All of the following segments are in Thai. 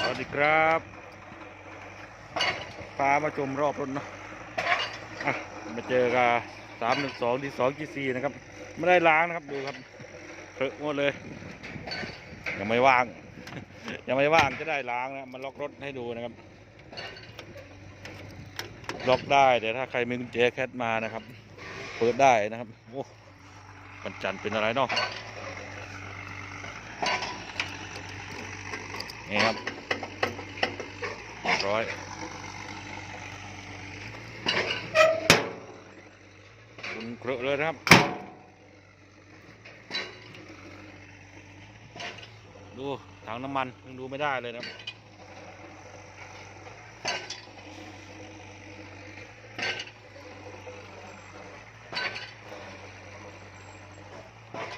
สวัสดีครับพามาชมรอบรถเนาะอะมาเจอกับสามหนึ่งสองดีสองจีซีนะครับ ไม่ได้ล้างนะครับดูครับเถอะหมดเลย ยังไม่ว่าง ยังไม่ว่างจะได้ล้างนะมาล็อกรถให้ดูนะครับ ล็อกได้แต่ถ้าใครมีกุญแจแคทมานะครับ เปิดได้นะครับโอ้วันจันทร์เป็นอะไรเนาะนี่ครับ ร้อย คุณเกลอเลยครับ ดูถังน้ำมันยังดูไม่ได้เลยนะ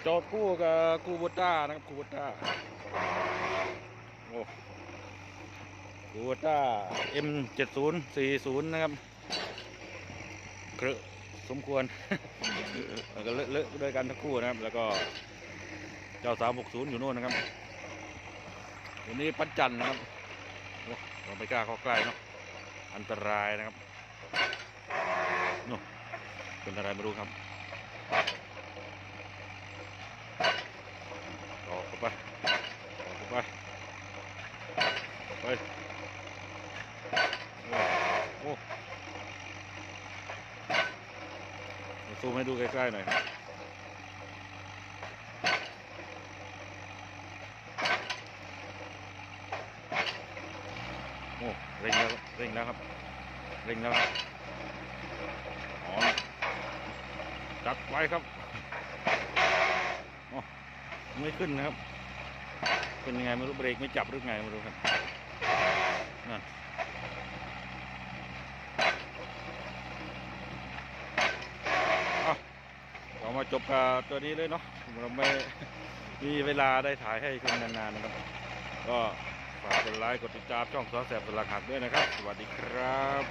จอดคู่กับกูบูต้านะครับกูบูต้าโอ้ กูต้า M เจ็ดศูนย์สี่ศูนย์นะครับเครอะสมควรก็เลอะเลอะด้วยกันทั้งคู่นะครับ แล้วก็เจ้าสามหกศูนย์อยู่โน่นนะครับวันนี้ปัจจันนะครับโอ้เราไม่กล้าเข้าใกล้เนาะอันตรายนะครับโน่นเป็นอะไรไม่รู้ครับออกไปออกไปโอ้โอ้ซูมให้ดูใกล้ๆหน่อยครับโอ้เร่งแล้วเร่งแล้วครับเร่งแล้วครับอ๋อจัดไว้ครับไม่ขึ้นนะครับ เป็นยังไงไม่รู้เบรกไม่จับหรือไงไม่รู้ครับนั่นอะเรา มาจบกับตัวนี้เลยเนาะเราไม่มีเวลาได้ถ่ายให้คุณนานๆนะครับ ก็ฝากกดไลค์กดติดตามช่องซอสแสบสลักหักด้วยนะครับ สวัสดีครับ